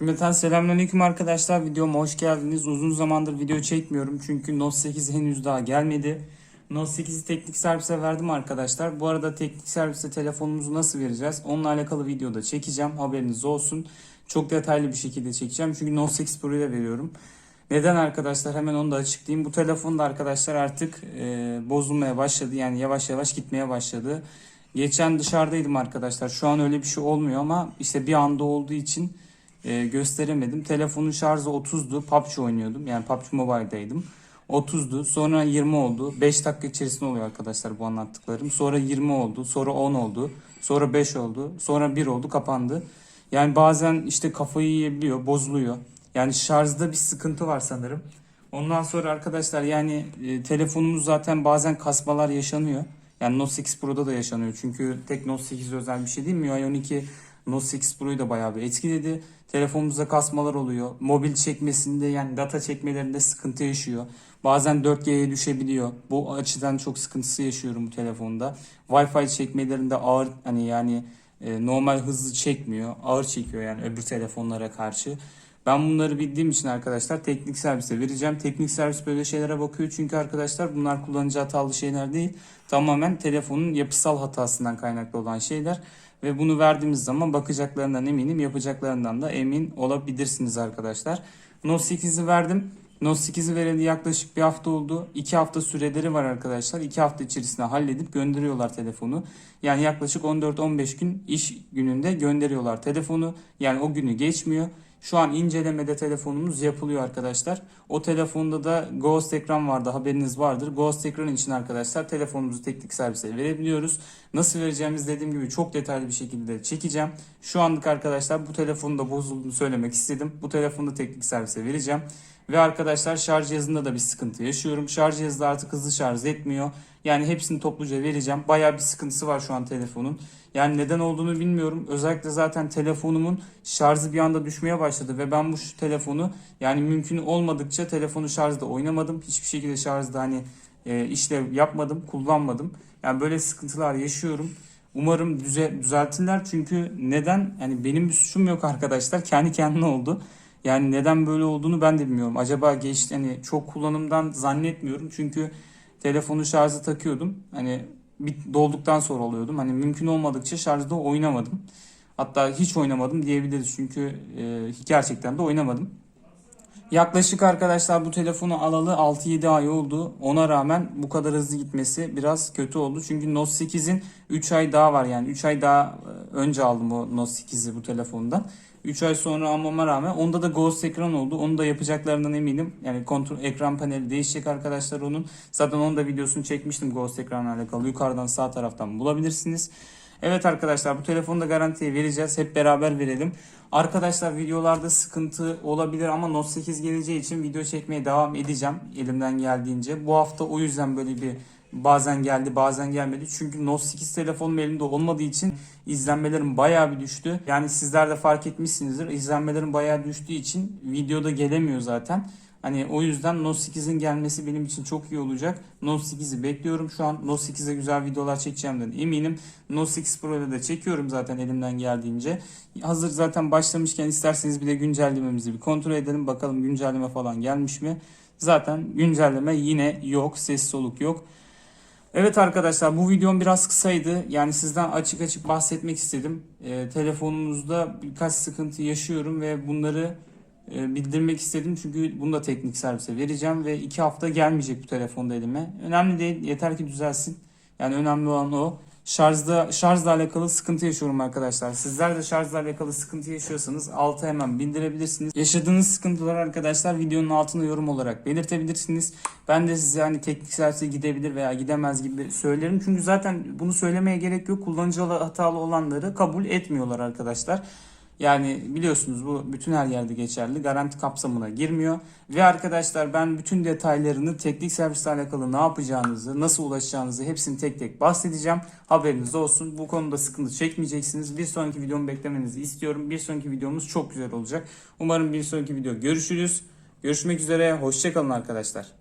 Cümleten selamünaleyküm arkadaşlar. Videoma hoş geldiniz. Uzun zamandır video çekmiyorum çünkü Note 8 henüz daha gelmedi. Note 8'i teknik servise verdim arkadaşlar. Bu arada teknik servise telefonumuzu nasıl vereceğiz? Onunla alakalı videoda çekeceğim. Haberiniz olsun. Çok detaylı bir şekilde çekeceğim. Çünkü Note 8 Pro'yu da veriyorum. Neden arkadaşlar? Hemen onu da açıklayayım. Bu telefon da arkadaşlar artık e, bozulmaya başladı. Yani yavaş yavaş gitmeye başladı. Geçen dışarıdaydım arkadaşlar. Şu an öyle bir şey olmuyor ama işte bir anda olduğu için e, gösteremedim. Telefonun şarjı 30'du. PUBG oynuyordum. Yani PUBG Mobile'daydım. 30'du. Sonra 20 oldu. 5 dakika içerisinde oluyor arkadaşlar bu anlattıklarım. Sonra 20 oldu. Sonra 10 oldu. Sonra 5 oldu. Sonra 1 oldu. Kapandı. Yani bazen işte kafayı yiyebiliyor. Bozuluyor. Yani şarjda bir sıkıntı var sanırım. Ondan sonra arkadaşlar yani e, telefonumuz zaten bazen kasmalar yaşanıyor. Yani Note 8 Pro'da da yaşanıyor. Çünkü tek Note 8 özel bir şey değil. MIUI 12 Note 8 Pro'yu da bayağı bir etkiledi. Telefonumuzda kasmalar oluyor. Mobil çekmesinde yani data çekmelerinde sıkıntı yaşıyor. Bazen 4G'ye düşebiliyor. Bu açıdan çok sıkıntısı yaşıyorum bu telefonda. Wi-Fi çekmelerinde ağır hani yani e, normal hızlı çekmiyor. Ağır çekiyor yani öbür telefonlara karşı. Ben bunları bildiğim için arkadaşlar teknik servise vereceğim. Teknik servis böyle şeylere bakıyor çünkü arkadaşlar bunlar kullanıcı hatalı şeyler değil. Tamamen telefonun yapısal hatasından kaynaklı olan şeyler. Ve bunu verdiğimiz zaman bakacaklarından eminim, yapacaklarından da emin olabilirsiniz arkadaşlar. Note 8'i verdim. Note 8'i vereli yaklaşık bir hafta oldu. 2 hafta süreleri var arkadaşlar. 2 hafta içerisinde halledip gönderiyorlar telefonu. Yani yaklaşık 14-15 gün iş gününde gönderiyorlar telefonu. Yani o günü geçmiyor. Şu an incelemede telefonumuz yapılıyor arkadaşlar. O telefonda da Ghost ekran vardı haberiniz vardır. Ghost ekran için arkadaşlar telefonumuzu teknik servise verebiliyoruz. Nasıl vereceğimiz dediğim gibi çok detaylı bir şekilde çekeceğim. Şu anlık arkadaşlar bu telefonun da bozulduğunu söylemek istedim. Bu telefonu teknik servise vereceğim. Ve arkadaşlar şarj cihazında da bir sıkıntı yaşıyorum. Şarj cihazı da artık hızlı şarj etmiyor. Yani hepsini topluca vereceğim. Bayağı bir sıkıntısı var şu an telefonun. Yani neden olduğunu bilmiyorum. Özellikle zaten telefonumun şarjı bir anda düşmeye başladı ve ben bu telefonu yani mümkün olmadıkça telefonu şarjda oynamadım. Hiçbir şekilde şarjda hani e, işlev yapmadım, kullanmadım. Yani böyle sıkıntılar yaşıyorum. Umarım düze, düzeltirler çünkü neden? Yani benim bir suçum yok arkadaşlar. Kendi kendine oldu. Yani neden böyle olduğunu ben de bilmiyorum. Acaba geçti hani çok kullanımdan zannetmiyorum. Çünkü telefonu şarjı takıyordum. Hani dolduktan sonra oluyordum. Hani mümkün olmadıkça şarjda oynamadım. Hatta hiç oynamadım diyebiliriz. Çünkü e, gerçekten de oynamadım. Yaklaşık arkadaşlar bu telefonu alalı 6-7 ay oldu. Ona rağmen bu kadar hızlı gitmesi biraz kötü oldu. Çünkü Note 8'in 3 ay daha var yani. 3 ay daha önce aldım o Note 8'i bu telefondan. 3 ay sonra almama rağmen onda da Ghost ekran oldu. Onu da yapacaklarından eminim. Yani kontrol ekran paneli değişecek arkadaşlar onun. Zaten onun da videosunu çekmiştim Ghost ekranla alakalı. Yukarıdan sağ taraftan bulabilirsiniz. Evet arkadaşlar bu telefonu da garantiye vereceğiz. Hep beraber verelim. Arkadaşlar videolarda sıkıntı olabilir ama Note 8 geleceği için video çekmeye devam edeceğim elimden geldiğince. Bu hafta o yüzden böyle bir bazen geldi bazen gelmedi. Çünkü Note 8 telefonum elimde olmadığı için izlenmelerim bayağı bir düştü. Yani sizler de fark etmişsinizdir. İzlenmelerim bayağı düştüğü için videoda gelemiyor zaten. Hani o yüzden Note 8'in gelmesi benim için çok iyi olacak. Note 8'i bekliyorum şu an. Note 8'e güzel videolar çekeceğimden eminim. Note 8 Pro'da da çekiyorum zaten elimden geldiğince. Hazır zaten başlamışken isterseniz bir de güncellememizi bir kontrol edelim. Bakalım güncelleme falan gelmiş mi? Zaten güncelleme yine yok. Ses soluk yok. Evet arkadaşlar bu videom biraz kısaydı. Yani sizden açık açık bahsetmek istedim. Ee, telefonunuzda birkaç sıkıntı yaşıyorum ve bunları e, bildirmek istedim. Çünkü bunu da teknik servise vereceğim ve iki hafta gelmeyecek bu telefonda elime. Önemli değil. Yeter ki düzelsin. Yani önemli olan o. Şarjda şarjla alakalı sıkıntı yaşıyorum arkadaşlar. Sizler de şarjla alakalı sıkıntı yaşıyorsanız altı hemen bildirebilirsiniz. Yaşadığınız sıkıntılar arkadaşlar videonun altına yorum olarak belirtebilirsiniz. Ben de size hani teknik servise gidebilir veya gidemez gibi söylerim. Çünkü zaten bunu söylemeye gerek yok. Kullanıcı hatalı olanları kabul etmiyorlar arkadaşlar. Yani biliyorsunuz bu bütün her yerde geçerli. Garanti kapsamına girmiyor. Ve arkadaşlar ben bütün detaylarını teknik servisle alakalı ne yapacağınızı, nasıl ulaşacağınızı hepsini tek tek bahsedeceğim. Haberiniz olsun. Bu konuda sıkıntı çekmeyeceksiniz. Bir sonraki videomu beklemenizi istiyorum. Bir sonraki videomuz çok güzel olacak. Umarım bir sonraki video görüşürüz. Görüşmek üzere. Hoşçakalın arkadaşlar.